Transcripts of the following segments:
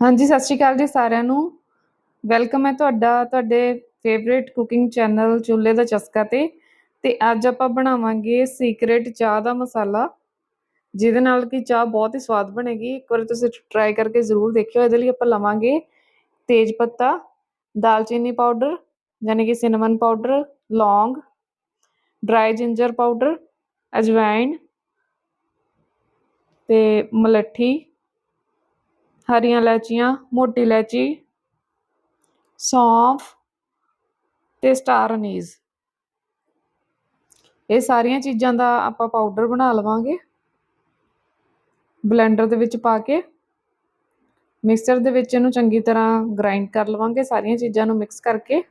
ਹਾਂਜੀ, ਸਤਿ ਸ਼੍ਰੀ ਅਕਾਲ ਜੀ ਸਾਰਿਆਂ ਨੂੰ। ਵੈਲਕਮ ਹੈ ਤੁਹਾਡਾ, ਤੁਹਾਡੇ ਫੇਵਰੇਟ ਕੁਕਿੰਗ ਚੈਨਲ ਚੁੱਲ੍ਹੇ ਦਾ ਚਸਕਾ ਤੇ। ਤੇ ਅੱਜ ਆਪਾਂ ਬਣਾਵਾਂਗੇ ਸੀਕ੍ਰੇਟ ਚਾਹ ਦਾ ਮਸਾਲਾ, ਜਿਹਦੇ ਨਾਲ ਕਿ ਚਾਹ ਬਹੁਤ ਹੀ ਸਵਾਦ ਬਣੇਗੀ। ਇੱਕ ਵਾਰ ਤੁਸੀਂ ਟਰਾਈ ਕਰਕੇ ਜ਼ਰੂਰ ਦੇਖਿਓ, ਇਹਦੇ ਲਈ ਆਪਾਂ ਲਵਾਂਗੇ ਤੇਜ ਪੱਤਾ, ਦਾਲਚੀਨੀ ਪਾਊਡਰ ਯਾਨੀ ਕਿ ਸਿਨਮਨ ਪਾਊਡਰ ਲੌਂਗ ਡਰਾਈ ਜਿੰਜਰ ਪਾਊਡਰ ਅਜਵਾਇਣ ਤੇ ਮਲੱਠੀ। ਹਰੀਆਂ ਇਲਾਚੀਆਂ ਮੋਟੀ ਇਲਾਚੀ ਸੌਂਫ ਤੇ ਸਟਾਰ ਅਨੀਜ਼। ਇਹ ਸਾਰੀਆਂ ਚੀਜ਼ਾਂ ਦਾ ਆਪਾਂ ਪਾਊਡਰ ਬਣਾ ਲਵਾਂਗੇ। ਬਲੈਂਡਰ ਦੇ ਵਿੱਚ ਪਾ ਕੇ ਮਿਕਸਰ ਦੇ ਵਿੱਚ ਇਹਨੂੰ ਚੰਗੀ ਤਰ੍ਹਾਂ ਗ੍ਰਾਈਂਡ ਕਰ ਲਵਾਂਗੇ, ਸਾਰੀਆਂ ਚੀਜ਼ਾਂ ਨੂੰ ਮਿਕਸ ਕਰਕੇ।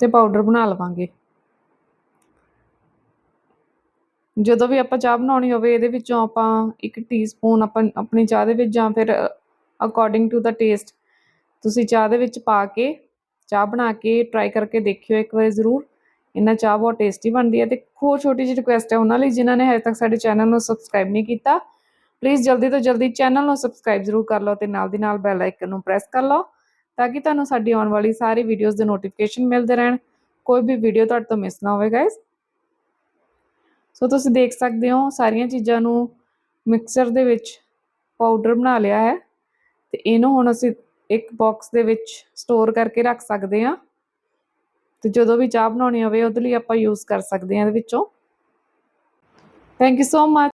ਤੇ ਪਾਊਡਰ ਬਣਾ ਲਵਾਂਗੇ। ਜਦੋਂ ਵੀ ਆਪਾਂ ਚਾਹ ਬਣਾਉਣੀ ਹੋਵੇ, ਇਹਦੇ ਵਿੱਚੋਂ ਆਪਾਂ ਇੱਕ ਟੀਸਪੂਨ ਆਪਾਂ ਆਪਣੀ ਚਾਹ ਦੇ ਵਿੱਚ ਜਾਂ ਫਿਰ ਅਕੋਰਡਿੰਗ ਟੂ ਦਾ ਟੇਸਟ ਤੁਸੀਂ ਚਾਹ ਦੇ ਵਿੱਚ ਪਾ ਕੇ, ਚਾਹ ਬਣਾ ਕੇ ਟਰਾਈ ਕਰਕੇ ਦੇਖਿਓ ਇੱਕ ਵਾਰ ਜ਼ਰੂਰ। ਇਹਨਾਂ ਚਾਹ ਬਹੁਤ ਟੇਸਟੀ ਬਣਦੀ ਹੈ ਤੇ ਖੋ ਛੋਟੀ ਜਿਹੀ ਰਿਕੁਐਸਟ ਹੈ ਉਹਨਾਂ ਲਈ, ਜਿਨ੍ਹਾਂ ਨੇ ਹਜੇ ਤੱਕ ਸਾਡੇ ਚੈਨਲ ਨੂੰ ਸਬਸਕ੍ਰਾਈਬ ਨਹੀਂ ਕੀਤਾ। ਪਲੀਜ਼ ਜਲਦੀ ਤੋਂ ਜਲਦੀ ਚੈਨਲ ਨੂੰ ਸਬਸਕ੍ਰਾਈਬ ਜ਼ਰੂਰ ਕਰ ਲਓ ਤੇ ਨਾਲ ਦੀ ਨਾਲ ਬੈਲ ਆਈਕਨ ਨੂੰ ਪ੍ਰੈਸ ਕਰ ਲਓ, ਤਾਂ ਕਿ ਤੁਹਾਨੂੰ ਸਾਡੀ ਆਉਣ ਵਾਲੀ ਸਾਰੀ ਵੀਡੀਓਜ਼ ਦੇ ਨੋਟੀਫਿਕੇਸ਼ਨ ਮਿਲਦੇ ਰਹਿਣ। ਕੋਈ ਵੀ ਵੀਡੀਓ ਤੁਹਾਡੇ ਤੋਂ ਮਿਸ ਨਾ ਹੋਵੇ ਗਾਇਸ ਸੋ ਤੁਸੀਂ ਦੇਖ ਸਕਦੇ ਹੋ ਸਾਰੀਆਂ ਚੀਜ਼ਾਂ ਨੂੰ ਮਿਕਸਰ ਦੇ ਵਿੱਚ ਪਾਊਡਰ ਬਣਾ ਲਿਆ ਹੈ ਤੇ ਇਹਨੂੰ ਹੁਣ ਅਸੀਂ ਇੱਕ ਬਾਕਸ ਦੇ ਵਿੱਚ ਸਟੋਰ ਕਰਕੇ ਰੱਖ ਸਕਦੇ ਹਾਂ। ਤੇ ਜਦੋਂ ਵੀ ਚਾਹ ਬਣਾਉਣੀ ਹੋਵੇ, ਉਹਦੇ ਲਈ ਆਪਾਂ ਯੂਜ਼ ਕਰ ਸਕਦੇ ਹਾਂ ਇਹਦੇ ਵਿੱਚੋਂ। Thank you so much